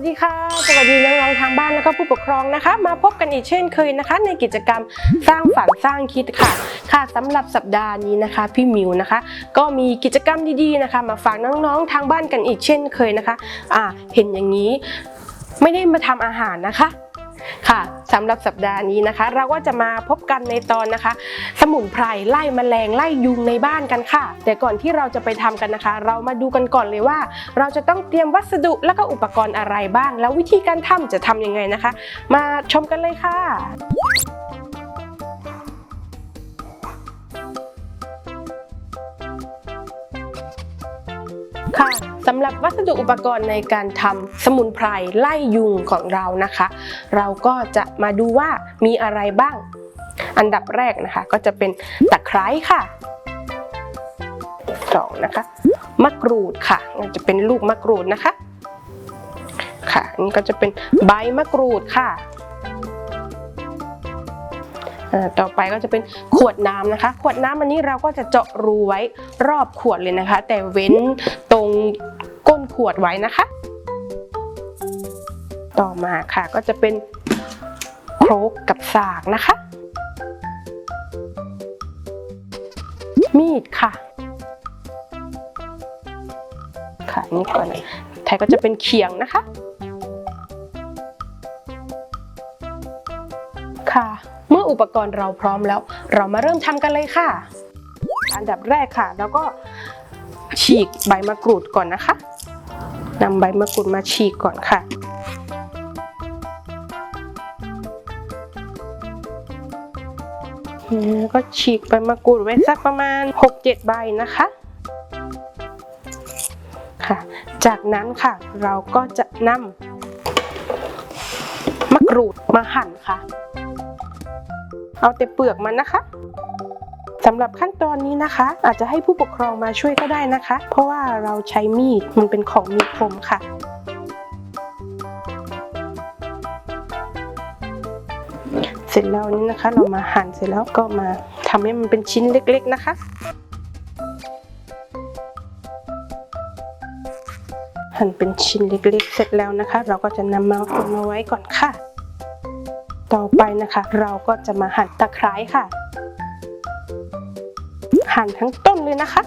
สดีค่ะ สวัสดีน้องๆทางบ้านแล้วก็ผู้ปกครองนะคะ มาพบกันอีกเช่นเคยนะคะ ในกิจกรรมสร้างฝันสร้างคิดค่ะ ค่ะสำหรับสัปดาห์นี้นะคะ พี่มิวนะคะ ก็มีกิจกรรมดีๆนะคะ มาฝากน้องๆทางบ้านกันอีกเช่นเคยนะคะอ่าเห็นอย่างนี้ไม่ได้มาทำอาหารนะคะ ค่ะสำหรับสัปดาห์นี้นะคะ เราก็จะมาพบกันในตอนนะคะ สมุนไพรไล่แมลงไล่ยุงในบ้านกันค่ะ แต่ก่อนที่เราจะไปทำกันนะคะ เรามาดูกันก่อนเลยว่า เราจะต้องเตรียมวัสดุและก็อุปกรณ์อะไรบ้าง แล้ววิธีการทำจะทำยังไงนะคะ มาชมกันเลยค่ะค่ะ สำหรับวัสดุอุปกรณ์ในการทำสมุนไพรไล่ยุงของเรานะคะ เราก็จะมาดูว่ามีอะไรบ้าง อันดับแรกนะคะ ก็จะเป็นตะไคร้ค่ะสองนะคะมะกรูดค่ะมันจะเป็นลูกมะกรูดนะคะ ค่ะอันนี้ก็จะเป็นใบมะกรูดค่ะ ต่อไปก็จะเป็นขวดน้ำนะคะ ขวดน้ำอันนี้เราก็จะเจาะรูไว้รอบขวดเลยนะคะ แต่เว้นตรงก้นขวดไว้นะคะ ต่อมาค่ะก็จะเป็นโครกกับสากนะคะ มีดค่ะค่ะนี่ก่อนไทยก็จะเป็นเขียงนะคะ ค่ะ เมื่ออุปกรณ์เราพร้อมแล้ว เรามาเริ่มทำกันเลยค่ะ อันดับแรกค่ะ แล้วก็ฉีกใบมะกรูดก่อนนะคะนำใบมะกรูดมาฉีกก่อนค่ะแล้วก็ฉีกใบมะกรูดไว้สักประมาณ 6-7 ใบนะคะค่ะ จากนั้นค่ะเราก็จะนำมะกรูดมาหั่นค่ะ เอาแต่เปลือกมันนะคะสำหรับขั้นตอนนี้นะคะ อาจจะให้ผู้ปกครองมาช่วยก็ได้นะคะ เพราะว่าเราใช้มีดมันเป็นของมีคมค่ะ เสร็จแล้วนี้นะคะ เรามาหั่นเสร็จแล้วก็มาทำให้มันเป็นชิ้นเล็ก ๆนะคะหั่นเป็นชิ้นเล็ก ๆ เสร็จแล้วนะคะ เราก็จะนำมาคนมาไว้ก่อนค่ะ ต่อไปนะคะ เราก็จะมาหั่นตะไคร้ค่ะ หั่นทั้งต้นเลยนะคะ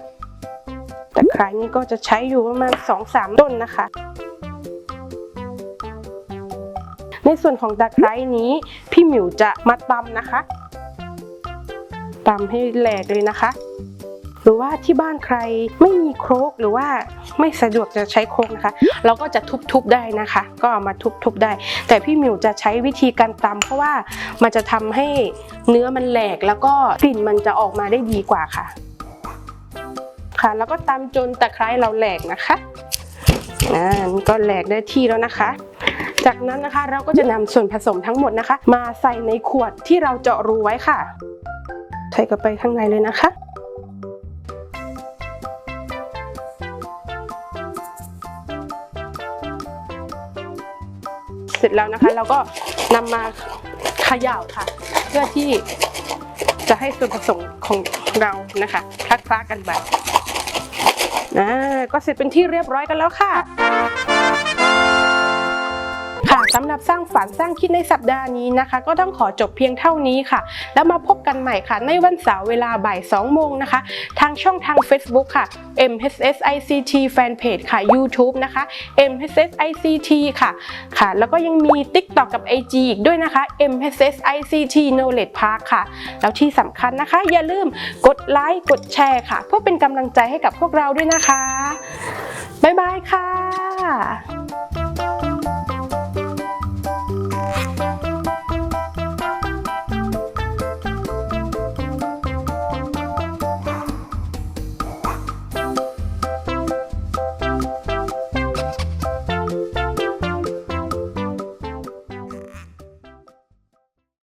ตะไคร้นี่ก็จะใช้อยู่ประมาณ 2-3 ต้นนะคะ ในส่วนของตะไคร้นี้ พี่หมิวจะมาตำนะคะตำให้แหลกเลยนะคะ หรือว่าที่บ้านใครไม่มีโครกหรือว่าไม่สะดวกจะใช้โครกนะคะ เราก็จะทุบๆได้นะคะ ก็เอามาทุบๆได้ แต่พี่หมิวจะใช้วิธีการตำเพราะว่ามันจะทำให้เนื้อมันแหลกแล้วก็กลิ่นมันจะออกมาได้ดีกว่าค่ะ ค่ะ แล้วก็ตำจนตะไคร้เราแหลกนะคะอ่านี่ก็แหลกได้ที่แล้วนะคะจากนั้นนะคะเราก็จะนำส่วนผสมทั้งหมดนะคะ มาใส่ในขวดที่เราเจาะรูไว้ค่ะ ใส่เข้าไปข้างในเลยนะคะ สร็จแล้วนะคะ เราก็นำมาเขย่าค่ะ เพื่อที่จะให้ส่วนผสมของเรานะคะคลักๆกันไปนะก็เสร็จเป็นที่เรียบร้อยกันแล้วค่ะ สำหรับสร้างฝันสร้างคิดในสัปดาห์นี้นะคะ ก็ต้องขอจบเพียงเท่านี้ค่ะ แล้วมาพบกันใหม่ค่ะ ในวันเสาร์เวลาบ่าย2โมงนะคะ ทางช่องทาง Facebook ค่ะ MHS ICT Fanpage ค่ะ YouTube นะคะ MHS ICT ค่ะค่ะ แล้วก็ยังมี TikTok กับ IG อีกด้วยนะคะ MHS ICT Knowledge Park ค่ะ แล้วที่สำคัญนะคะ อย่าลืมกดไลค์กดแชร์ค่ะ เพื่อเป็นกำลังใจให้กับพวกเราด้วยนะคะ บ๊ายบายค่ะ